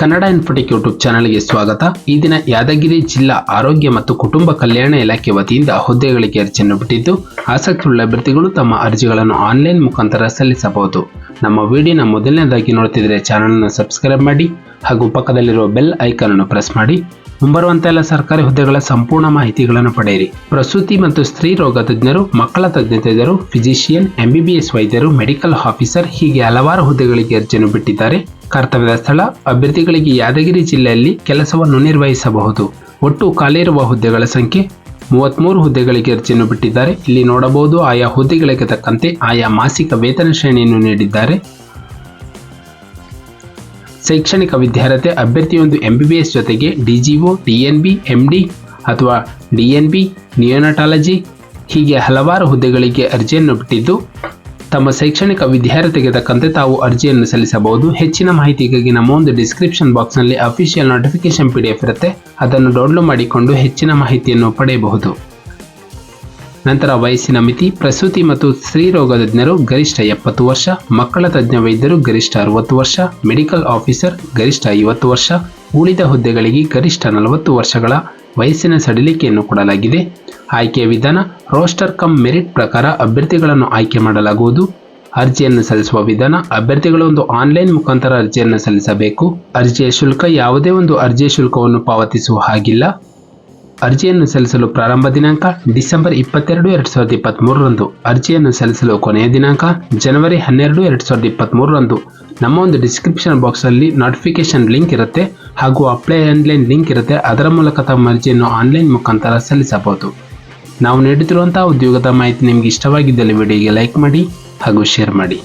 Kannada Infotech YouTube ಚಾನಲ್ಗೆ ಸ್ವಾಗತ. ಈ ದಿನ ಯಾದಗಿರಿ ಜಿಲ್ಲಾ ಆರೋಗ್ಯ ಮತ್ತು ಕುಟುಂಬ ಕಲ್ಯಾಣ ಇಲಾಖೆ ವತಿಯಿಂದ ಹುದ್ದೆಗಳಿಗೆ ಅರ್ಜಿಯನ್ನು ಬಿಟ್ಟಿದ್ದು, ಆಸಕ್ತಿಯುಳ್ಳ ಅಭ್ಯರ್ಥಿಗಳು ತಮ್ಮ ಅರ್ಜಿಗಳನ್ನು ಆನ್ಲೈನ್ ಮುಖಾಂತರ ಸಲ್ಲಿಸಬಹುದು. ನಮ್ಮ ವಿಡಿಯೋನ ಮೊದಲನೇದಾಗಿ ನೋಡ್ತಿದ್ರೆ ಚಾನಲ್ನ ಸಬ್ಸ್ಕ್ರೈಬ್ ಮಾಡಿ ಹಾಗೂ ಪಕ್ಕದಲ್ಲಿರುವ ಬೆಲ್ ಐಕಾನ್ ಅನ್ನು ಪ್ರೆಸ್ ಮಾಡಿ. ಮುಂಬರುವಂತ ಎಲ್ಲ ಸರ್ಕಾರಿ ಹುದ್ದೆಗಳ ಸಂಪೂರ್ಣ ಮಾಹಿತಿಗಳನ್ನು ಪಡೆಯಿರಿ. ಪ್ರಸೂತಿ ಮತ್ತು ಸ್ತ್ರೀ ರೋಗ ತಜ್ಞರು, ಮಕ್ಕಳ ತಜ್ಞ ತಜ್ಞರು ಫಿಸಿಷಿಯನ್ ಎಂಬಿಬಿಎಸ್ ವೈದ್ಯರು ಮೆಡಿಕಲ್ ಆಫೀಸರ್ ಹೀಗೆ ಹಲವಾರು ಹುದ್ದೆಗಳಿಗೆ ಅರ್ಜಿಯನ್ನು ಬಿಟ್ಟಿದ್ದಾರೆ. ಕರ್ತವ್ಯದ ಸ್ಥಳ, ಅಭ್ಯರ್ಥಿಗಳಿಗೆ ಯಾದಗಿರಿ ಜಿಲ್ಲೆಯಲ್ಲಿ ಕೆಲಸವನ್ನು ನಿರ್ವಹಿಸಬಹುದು. ಒಟ್ಟು ಖಾಲಿ ಇರುವ ಹುದ್ದೆಗಳ ಸಂಖ್ಯೆ ಮೂವತ್ಮೂರು ಹುದ್ದೆಗಳಿಗೆ ಅರ್ಜಿಯನ್ನು ಬಿಟ್ಟಿದ್ದಾರೆ. ಇಲ್ಲಿ ನೋಡಬಹುದು ಆಯಾ ಹುದ್ದೆಗಳಿಗೆ ತಕ್ಕಂತೆ ಆಯಾ ಮಾಸಿಕ ವೇತನ ಶ್ರೇಣಿಯನ್ನು ನೀಡಿದ್ದಾರೆ. ಶೈಕ್ಷಣಿಕ ವಿದ್ಯಾರ್ಹತೆ ಅಭ್ಯರ್ಥಿಯೊಂದು ಎಂಬಿಬಿಎಸ್ ಜೊತೆಗೆ ಡಿಜಿಒ ಟಿಎನ್ಬಿ ಎಂಡಿ ಅಥವಾ ಡಿಎನ್ಬಿ ನಿಯೋನಟಾಲಜಿ ಹೀಗೆ ಹಲವಾರು ಹುದ್ದೆಗಳಿಗೆ ಅರ್ಜಿಯನ್ನು ಬಿಟ್ಟಿದ್ದು, ತಮ್ಮ ಶೈಕ್ಷಣಿಕ ವಿದ್ಯಾರ್ಥಿಗೆ ತಕ್ಕಂತೆ ತಾವು ಅರ್ಜಿಯನ್ನು ಸಲ್ಲಿಸಬಹುದು. ಹೆಚ್ಚಿನ ಮಾಹಿತಿಗಾಗಿ ನಮ್ಮ ಒಂದು ಡಿಸ್ಕ್ರಿಪ್ಷನ್ ಬಾಕ್ಸ್ನಲ್ಲಿ official notification P D F ಇರುತ್ತೆ. ಅದನ್ನು ಡೌನ್ಲೋಡ್ ಮಾಡಿಕೊಂಡು ಹೆಚ್ಚಿನ ಮಾಹಿತಿಯನ್ನು ಪಡೆಯಬಹುದು. ನಂತರ ವಯಸ್ಸಿನ ಮಿತಿ, ಪ್ರಸೂತಿ ಮತ್ತು ಸ್ತ್ರೀ ರೋಗ ತಜ್ಞರು ಗರಿಷ್ಠ ಎಪ್ಪತ್ತು ವರ್ಷ, ಮಕ್ಕಳ ತಜ್ಞ ವೈದ್ಯರು ಗರಿಷ್ಠ ಅರವತ್ತು ವರ್ಷ, ಮೆಡಿಕಲ್ ಆಫೀಸರ್ ಗರಿಷ್ಠ ಐವತ್ತು ವರ್ಷ, ಉಳಿದ ಹುದ್ದೆಗಳಿಗೆ ಗರಿಷ್ಠ ನಲವತ್ತು ವರ್ಷಗಳ ವಯಸ್ಸಿನ ಸಡಿಲಿಕೆಯನ್ನು ಕೊಡಲಾಗಿದೆ. ಆಯ್ಕೆಯ ವಿಧಾನ, ರೋಸ್ಟರ್ ಕಮ್ ಮೆರಿಟ್ ಪ್ರಕಾರ ಅಭ್ಯರ್ಥಿಗಳನ್ನು ಆಯ್ಕೆ ಮಾಡಲಾಗುವುದು. ಅರ್ಜಿಯನ್ನು ಸಲ್ಲಿಸುವ ವಿಧಾನ, ಅಭ್ಯರ್ಥಿಗಳು ಒಂದು ಆನ್ಲೈನ್ ಮುಖಾಂತರ ಅರ್ಜಿಯನ್ನು ಸಲ್ಲಿಸಬೇಕು. ಅರ್ಜಿಯ ಶುಲ್ಕ ಯಾವುದೇ ಒಂದು ಅರ್ಜಿಯ ಶುಲ್ಕವನ್ನು ಪಾವತಿಸುವ ಹಾಗಿಲ್ಲ. ಅರ್ಜಿಯನ್ನು ಸಲ್ಲಿಸಲು ಪ್ರಾರಂಭ ದಿನಾಂಕ ಡಿಸೆಂಬರ್ ಇಪ್ಪತ್ತೆರಡು ಎರಡ್ ಸಾವಿರದ ಇಪ್ಪತ್ತ್ಮೂರರಂದು ಅರ್ಜಿಯನ್ನು ಸಲ್ಲಿಸಲು ಕೊನೆಯ ದಿನಾಂಕ ಜನವರಿ ಹನ್ನೆರಡು ಎರಡ್ ಸಾವಿರದ ಇಪ್ಪತ್ತ್ಮೂರರಂದು ನಮ್ಮ ಒಂದು ಡಿಸ್ಕ್ರಿಪ್ಷನ್ ಬಾಕ್ಸಲ್ಲಿ ನೋಟಿಫಿಕೇಶನ್ ಲಿಂಕ್ ಇರುತ್ತೆ ಹಾಗೂ ಅಪ್ಲೈ ಆನ್ಲೈನ್ ಲಿಂಕ್ ಇರುತ್ತೆ. ಅದರ ಮೂಲಕ ತಮ್ಮ ಅರ್ಜಿಯನ್ನು ಆನ್ಲೈನ್ ಮುಖಾಂತರ ಸಲ್ಲಿಸಬಹುದು. ನಾವು ನೀಡುತ್ತಿರುವಂತಹ ಉದ್ಯೋಗದ ಮಾಹಿತಿ ನಿಮಗೆ ಇಷ್ಟವಾಗಿದ್ದಲ್ಲಿ ವಿಡಿಯೋಗೆ ಲೈಕ್ ಮಾಡಿ ಹಾಗೂ ಶೇರ್ ಮಾಡಿ.